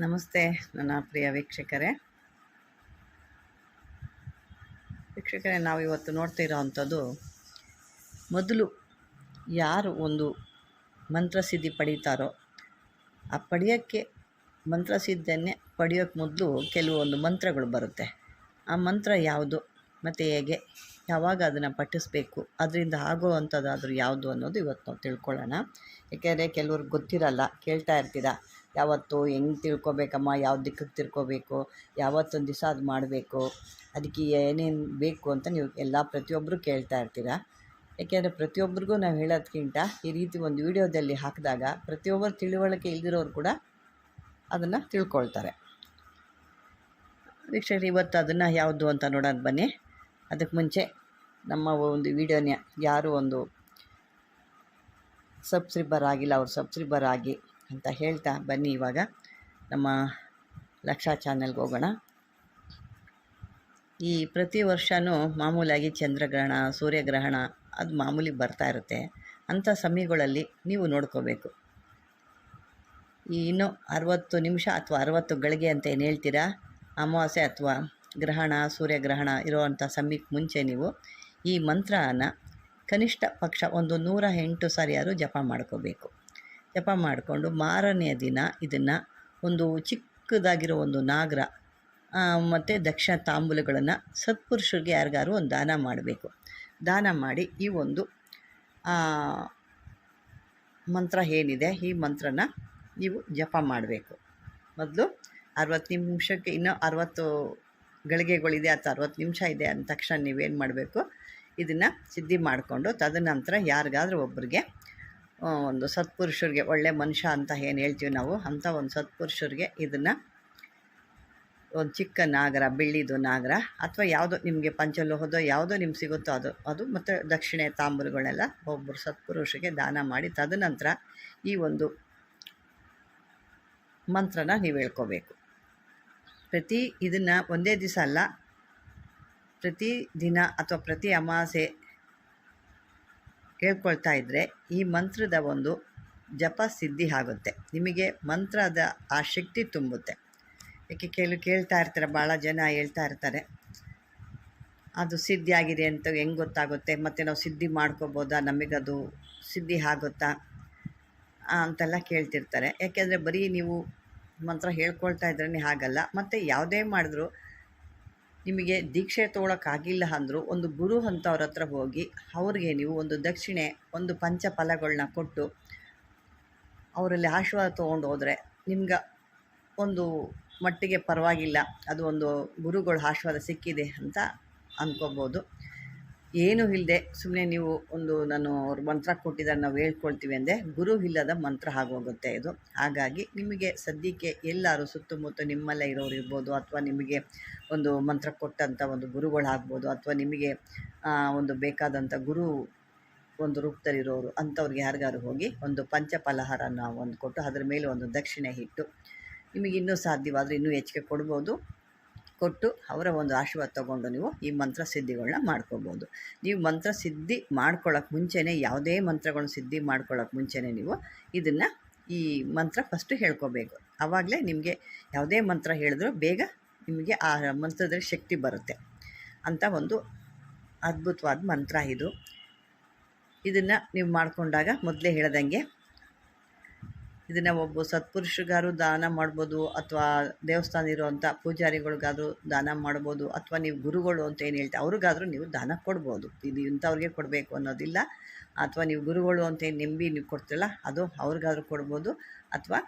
ನಮಸ್ತೆ ನನ್ನ ಪ್ರಿಯ ವೀಕ್ಷಕರೇ. ವೀಕ್ಷಕರೇ, ನಾವು ಇವತ್ತು ನೋಡ್ತಾ ಇರೋವಂಥದ್ದು ಮೊದಲು ಯಾರು ಒಂದು ಮಂತ್ರಸಿದ್ಧಿ ಪಡೀತಾರೋ ಆ ಪಡೆಯೋಕ್ಕೆ ಮಂತ್ರಸಿದ್ಧಿಯನ್ನೇ ಪಡೆಯೋಕ್ಕೆ ಮೊದಲು ಕೆಲವೊಂದು ಮಂತ್ರಗಳು ಬರುತ್ತೆ. ಆ ಮಂತ್ರ ಯಾವುದು, ಮತ್ತು ಹೇಗೆ, ಯಾವಾಗ ಅದನ್ನು ಪಠಿಸ್ಬೇಕು, ಅದರಿಂದ ಆಗೋ ಅಂಥದ್ದಾದ್ರೂ ಯಾವುದು ಅನ್ನೋದು ಇವತ್ತು ನಾವು ತಿಳ್ಕೊಳ್ಳೋಣ. ಏಕೆಂದರೆ ಕೆಲವ್ರಿಗೆ ಗೊತ್ತಿರಲ್ಲ, ಕೇಳ್ತಾ ಇರ್ತೀರ ಯಾವತ್ತು ಹೆಂಗೆ ತಿಳ್ಕೊಬೇಕಮ್ಮ, ಯಾವ ದಿಕ್ಕಕ್ಕೆ ತಿಳ್ಕೊಬೇಕು, ಯಾವತ್ತೊಂದು ದಿವಸ ಅದು ಮಾಡಬೇಕು ಅದಕ್ಕೆ ಏನೇನು ಬೇಕು ಅಂತ ನೀವು ಎಲ್ಲ ಪ್ರತಿಯೊಬ್ಬರು ಕೇಳ್ತಾ ಇರ್ತೀರ. ಏಕೆಂದರೆ ಪ್ರತಿಯೊಬ್ಬರಿಗೂ ನಾವು ಹೇಳೋದಕ್ಕಿಂತ ಈ ರೀತಿ ಒಂದು ವಿಡಿಯೋದಲ್ಲಿ ಹಾಕಿದಾಗ ಪ್ರತಿಯೊಬ್ಬರು ತಿಳುವಳಿಕೆ ಇಲ್ದಿರೋರು ಕೂಡ ಅದನ್ನು ತಿಳ್ಕೊಳ್ತಾರೆ. ವೀಕ್ಷಕರು, ಇವತ್ತು ಅದನ್ನು ಯಾವುದು ಅಂತ ನೋಡೋಣ ಬನ್ನಿ. ಅದಕ್ಕೆ ಮುಂಚೆ ನಮ್ಮ ಒಂದು ವಿಡಿಯೋನ ಯಾರು ಒಂದು ಸಬ್ಸ್ಕ್ರಿಬರ್ ಆಗಿಲ್ಲ, ಅವ್ರು ಸಬ್ಸ್ಕ್ರಿಬರ್ ಆಗಿ ಅಂತ ಹೇಳ್ತಾ ಬನ್ನಿ ಇವಾಗ. ನಮ್ಮ ಲಕ್ಷಾ ಚಾನೆಲ್ಗೆ ಹೋಗೋಣ. ಈ ಪ್ರತಿ ವರ್ಷವೂ ಮಾಮೂಲಾಗಿ ಚಂದ್ರಗ್ರಹಣ, ಸೂರ್ಯಗ್ರಹಣ ಅದು ಮಾಮೂಲಿ ಬರ್ತಾ ಇರುತ್ತೆ. ಅಂಥ ಸಮಯಗಳಲ್ಲಿ ನೀವು ನೋಡ್ಕೋಬೇಕು. ಈ ಇನ್ನೂ ಅರವತ್ತು ನಿಮಿಷ ಅಥವಾ ಅರವತ್ತು ಗಳಿಗೆ ಅಂತ ಏನು ಹೇಳ್ತೀರಾ? ಅಮಾವಾಸ್ಯೆ ಅಥವಾ ಗ್ರಹಣ, ಸೂರ್ಯಗ್ರಹಣ ಇರುವಂಥ ಸಮಯಕ್ಕೆ ಮುಂಚೆ ನೀವು ಈ ಮಂತ್ರನ ಕನಿಷ್ಠ ಪಕ್ಷ ಒಂದು ನೂರ ಎಂಟು ಸಾರಿಯಾರು ಜಪ ಮಾಡ್ಕೋಬೇಕು. ಜಪ ಮಾಡಿಕೊಂಡು ಮಾರನೆಯ ದಿನ ಇದನ್ನು ಒಂದು ಚಿಕ್ಕದಾಗಿರೋ ಒಂದು ನಾಗರ ಮತ್ತು ದಕ್ಷಿಣ ತಾಂಬೂಲಗಳನ್ನು ಸತ್ಪುರುಷರಿಗೆ ಯಾರಿಗಾರು ಒಂದು ದಾನ ಮಾಡಬೇಕು. ದಾನ ಮಾಡಿ ಈ ಒಂದು ಮಂತ್ರ ಏನಿದೆ, ಈ ಮಂತ್ರನ ನೀವು ಜಪ ಮಾಡಬೇಕು. ಮೊದಲು ಅರವತ್ತು ನಿಮಿಷಕ್ಕೆ, ಇನ್ನೂ ಅರವತ್ತು ಗಳಿಗೆಗಳಿದೆ ಅಥವಾ ಅರವತ್ತು ನಿಮಿಷ ಇದೆ ಅಂದ ತಕ್ಷಣ ನೀವೇನು ಮಾಡಬೇಕು, ಇದನ್ನು ಸಿದ್ಧಿ ಮಾಡಿಕೊಂಡು ತದನಂತರ ಯಾರಿಗಾದ್ರೂ ಒಬ್ಬರಿಗೆ ಒಂದು ಸತ್ಪುರುಷರಿಗೆ ಒಳ್ಳೆ ಮನುಷ್ಯ ಅಂತ ಏನು ಹೇಳ್ತೀವಿ ನಾವು? ಅಂಥ ಒಂದು ಸತ್ಪುರುಷರಿಗೆ ಇದನ್ನು ಒಂದು ಚಿಕ್ಕ ನಾಗರ ಬೆಳ್ಳಿದು ನಾಗರ, ಅಥವಾ ಯಾವುದೋ ನಿಮಗೆ ಪಂಚಲೋಹದ ಯಾವುದೋ ನಿಮ್ಗೆ ಸಿಗುತ್ತೋ ಅದು ಅದು ಮತ್ತು ದಕ್ಷಿಣೆ ತಾಂಬೂಲಗಳನ್ನೆಲ್ಲ ಒಬ್ಬರು ಸತ್ಪುರುಷರಿಗೆ ದಾನ ಮಾಡಿ ತದನಂತರ ಈ ಒಂದು ಮಂತ್ರನ ನೀವು ಹೇಳ್ಕೋಬೇಕು. ಪ್ರತಿ ಇದನ್ನು ಒಂದೇ ದಿವಸ ಅಲ್ಲ, ಪ್ರತಿ ದಿನ ಅಥವಾ ಪ್ರತಿ ಅಮಾಸೆ ಹೇಳ್ಕೊಳ್ತಾ ಇದ್ದರೆ ಈ ಮಂತ್ರದ ಒಂದು ಜಪ ಸಿದ್ಧಿ ಆಗುತ್ತೆ. ನಿಮಗೆ ಮಂತ್ರದ ಆ ಶಕ್ತಿ ತುಂಬುತ್ತೆ. ಯಾಕೆ ಕೇಳಿ, ಕೇಳ್ತಾ ಇರ್ತಾರೆ ಭಾಳ ಜನ ಹೇಳ್ತಾ ಇರ್ತಾರೆ. ಅದು ಸಿದ್ಧಿ ಆಗಿದೆ ಅಂತ ಹೆಂಗೆ ಗೊತ್ತಾಗುತ್ತೆ? ಮತ್ತು ನಾವು ಸಿದ್ಧಿ ಮಾಡ್ಕೋಬೋದಾ? ನಮಗದು ಸಿದ್ಧಿ ಆಗುತ್ತಾ? ಅಂತೆಲ್ಲ ಕೇಳ್ತಿರ್ತಾರೆ. ಯಾಕೆಂದರೆ ಬರೀ ನೀವು ಮಂತ್ರ ಹೇಳ್ಕೊಳ್ತಾ ಇದ್ರೇ ಆಗಲ್ಲ ಮತ್ತು ಯಾವುದೇ ಮಾಡಿದ್ರು ನಿಮಗೆ ದೀಕ್ಷೆ ತೊಗೊಳಕ್ಕಾಗಿಲ್ಲ ಅಂದರೂ ಒಂದು ಗುರು ಅಂಥವ್ರ ಹತ್ರ ಹೋಗಿ, ಅವ್ರಿಗೆ ನೀವು ಒಂದು ದಕ್ಷಿಣೆ, ಒಂದು ಪಂಚಫಲಗಳನ್ನ ಕೊಟ್ಟು ಅವರಲ್ಲಿ ಆಶೀರ್ವಾದ ತೊಗೊಂಡು ಹೋದರೆ ನಿಮ್ಗೆ ಒಂದು ಮಟ್ಟಿಗೆ ಪರವಾಗಿಲ್ಲ. ಅದು ಒಂದು ಗುರುಗಳ ಆಶೀರ್ವಾದ ಸಿಕ್ಕಿದೆ ಅಂತ ಅಂದ್ಕೋಬೋದು ಏನೂ ಇಲ್ಲದೆ ಸುಮ್ಮನೆ ನೀವು ಒಂದು ನಾನು ಅವ್ರ ಮಂತ್ರ ಕೊಟ್ಟಿದ್ದಾರೆ ನಾವು ಹೇಳ್ಕೊಳ್ತೀವಿ ಅಂದರೆ ಗುರು ಇಲ್ಲದ ಮಂತ್ರ ಆಗೋಗುತ್ತೆ ಇದು. ಹಾಗಾಗಿ ನಿಮಗೆ ಸದ್ಯಕ್ಕೆ ಎಲ್ಲರೂ ಸುತ್ತಮುತ್ತ ನಿಮ್ಮಲ್ಲೇ ಇರೋರು ಇರ್ಬೋದು, ಅಥವಾ ನಿಮಗೆ ಒಂದು ಮಂತ್ರ ಕೊಟ್ಟಂಥ ಒಂದು ಗುರುಗಳಾಗ್ಬೋದು, ಅಥವಾ ನಿಮಗೆ ಒಂದು ಬೇಕಾದಂಥ ಗುರು ಒಂದು ರೂಪದಲ್ಲಿರೋರು ಅಂಥವ್ರಿಗೆ ಯಾರಿಗಾರು ಹೋಗಿ ಒಂದು ಪಂಚಫಲಹಾರನ ಒಂದು ಕೊಟ್ಟು ಅದ್ರ ಮೇಲೆ ಒಂದು ದಕ್ಷಿಣೆ ಇಟ್ಟು ನಿಮಗೆ ಇನ್ನೂ ಸಾಧ್ಯವಾದರೆ ಇನ್ನೂ ಹೆಚ್ಚಿಗೆ ಕೊಡ್ಬೋದು. ಕೊಟ್ಟು ಅವರ ಒಂದು ಆಶೀರ್ವಾದ ತಗೊಂಡು ನೀವು ಈ ಮಂತ್ರ ಸಿದ್ಧಿಗಳನ್ನ ಮಾಡ್ಕೋಬೋದು. ನೀವು ಮಂತ್ರ ಸಿದ್ಧಿ ಮಾಡ್ಕೊಳ್ಳೋಕೆ ಮುಂಚೆನೇ ಯಾವುದೇ ಮಂತ್ರಗಳನ್ನ ಸಿದ್ಧಿ ಮಾಡ್ಕೊಳ್ಳೋಕೆ ಮುಂಚೆನೇ ನೀವು ಇದನ್ನು ಈ ಮಂತ್ರ ಫಸ್ಟು ಹೇಳ್ಕೋಬೇಕು. ಆವಾಗಲೇ ನಿಮಗೆ ಯಾವುದೇ ಮಂತ್ರ ಹೇಳಿದ್ರೂ ಬೇಗ ನಿಮಗೆ ಆ ಮಂತ್ರದಲ್ಲಿ ಶಕ್ತಿ ಬರುತ್ತೆ. ಅಂತ ಒಂದು ಅದ್ಭುತವಾದ ಮಂತ್ರ ಇದು. ಇದನ್ನು ನೀವು ಮಾಡಿಕೊಂಡಾಗ ಮೊದಲೇ ಹೇಳ್ದಂಗೆ ಇದನ್ನು ಒಬ್ಬ ಸತ್ಪುರುಷಗಾರು ದಾನ ಮಾಡ್ಬೋದು ಅಥವಾ ದೇವಸ್ಥಾನ ಇರುವಂಥ ಪೂಜಾರಿಗಳಿಗಾದರೂ ದಾನ ಮಾಡ್ಬೋದು ಅಥವಾ ನೀವು ಗುರುಗಳು ಅಂತ ಏನು ಹೇಳ್ತೀವಿ ಅವ್ರಿಗಾದರೂ ನೀವು ದಾನ ಕೊಡ್ಬೋದು. ಇದು ಇಂಥವ್ರಿಗೆ ಕೊಡಬೇಕು ಅನ್ನೋದಿಲ್ಲ. ಅಥವಾ ನೀವು ಗುರುಗಳು ಅಂತ ಏನು ನಂಬಿ ನೀವು ಕೊಡ್ತಿರಲ್ಲ, ಅದು ಅವ್ರಿಗಾದ್ರೂ ಕೊಡ್ಬೋದು. ಅಥವಾ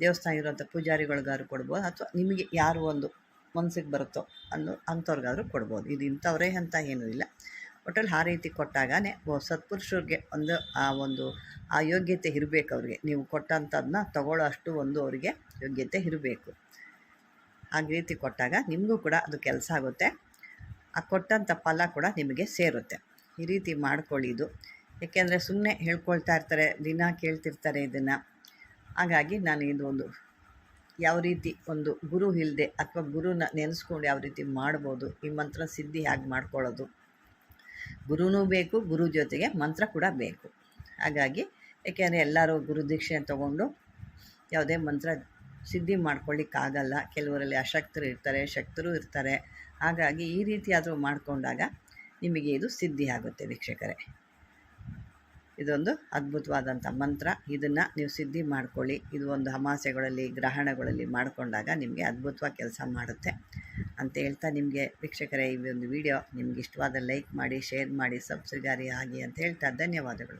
ದೇವಸ್ಥಾನ ಇರುವಂಥ ಪೂಜಾರಿಗಳಿಗಾದ್ರೂ ಕೊಡ್ಬೋದು. ಅಥವಾ ನಿಮಗೆ ಯಾರು ಒಂದು ಮನಸ್ಸಿಗೆ ಬರುತ್ತೋ ಅನ್ನೋ ಅಂಥವ್ರಿಗಾದ್ರೂ ಕೊಡ್ಬೋದು. ಇದು ಇಂಥವ್ರೇ ಅಂತ ಏನೂ ಇಲ್ಲ. ಒಟ್ಟಲ್ಲಿ ಆ ರೀತಿ ಕೊಟ್ಟಾಗನೇ ಸತ್ಪುರುಷರಿಗೆ ಒಂದು, ಆ ಒಂದು ಆ ಯೋಗ್ಯತೆ ಇರಬೇಕು ಅವ್ರಿಗೆ. ನೀವು ಕೊಟ್ಟಂಥದ್ದನ್ನ ತಗೊಳ್ಳೋ ಅಷ್ಟು ಒಂದು ಅವರಿಗೆ ಯೋಗ್ಯತೆ ಇರಬೇಕು. ಆ ರೀತಿ ಕೊಟ್ಟಾಗ ನಿಮಗೂ ಕೂಡ ಅದು ಕೆಲಸ ಆಗುತ್ತೆ. ಆ ಕೊಟ್ಟಂಥ ಫಲ ಕೂಡ ನಿಮಗೆ ಸೇರುತ್ತೆ. ಈ ರೀತಿ ಮಾಡ್ಕೊಳ್ಳಿ ಇದು ಏಕೆಂದರೆ ಸುಮ್ಮನೆ ಹೇಳ್ಕೊಳ್ತಾ ಇರ್ತಾರೆ, ದಿನ ಕೇಳ್ತಿರ್ತಾರೆ ಇದನ್ನು. ಹಾಗಾಗಿ ನಾನು ಇದು ಒಂದು ಯಾವ ರೀತಿ ಒಂದು ಗುರು ಇಲ್ಲದೆ ಅಥವಾ ಗುರುನ ನೆನೆಸ್ಕೊಂಡು ಯಾವ ರೀತಿ ಮಾಡ್ಬೋದು, ಈ ಮಂತ್ರ ಸಿದ್ಧಿ ಹೇಗೆ ಮಾಡ್ಕೊಳ್ಳೋದು ಗುರುನೂ ಬೇಕು, ಗುರು ಜೊತೆಗೆ ಮಂತ್ರ ಕೂಡ ಬೇಕು. ಹಾಗಾಗಿ, ಏಕೆಂದರೆ ಎಲ್ಲರೂ ಗುರು ದೀಕ್ಷೆ ತೊಗೊಂಡು ಯಾವುದೇ ಮಂತ್ರ ಸಿದ್ಧಿ ಮಾಡ್ಕೊಳ್ಳಿಕ್ಕಾಗಲ್ಲ. ಕೆಲವರಲ್ಲಿ ಅಶಕ್ತರು ಇರ್ತಾರೆ, ಶಕ್ತರು ಇರ್ತಾರೆ. ಹಾಗಾಗಿ ಈ ರೀತಿಯಾದರೂ ಮಾಡಿಕೊಂಡಾಗ ನಿಮಗೆ ಇದು ಸಿದ್ಧಿ ಆಗುತ್ತೆ ವೀಕ್ಷಕರೇ. ಇದೊಂದು ಅದ್ಭುತವಾದಂಥ ಮಂತ್ರ. ಇದನ್ನು ನೀವು ಸಿದ್ಧಿ ಮಾಡ್ಕೊಳ್ಳಿ. ಇದು ಒಂದು ಅಮಾಸೆಗಳಲ್ಲಿ, ಗ್ರಹಣಗಳಲ್ಲಿ ಮಾಡಿಕೊಂಡಾಗ ನಿಮಗೆ ಅದ್ಭುತವಾಗಿ ಕೆಲಸ ಮಾಡುತ್ತೆ. ಅಂತ ಹೇಳ್ತಾ ನಿಮಗೆ ವೀಕ್ಷಕರೇ, ಈ ಒಂದು ವಿಡಿಯೋ ನಿಮ್ಗೆ ಇಷ್ಟವಾದ ಲೈಕ್ ಮಾಡಿ ಶೇರ್ ಮಾಡಿ ಸಬ್ಸ್ಕ್ರೈಬ್ ಆಗಿ ಅಂತ ಹೇಳ್ತಾ ಧನ್ಯವಾದಗಳು.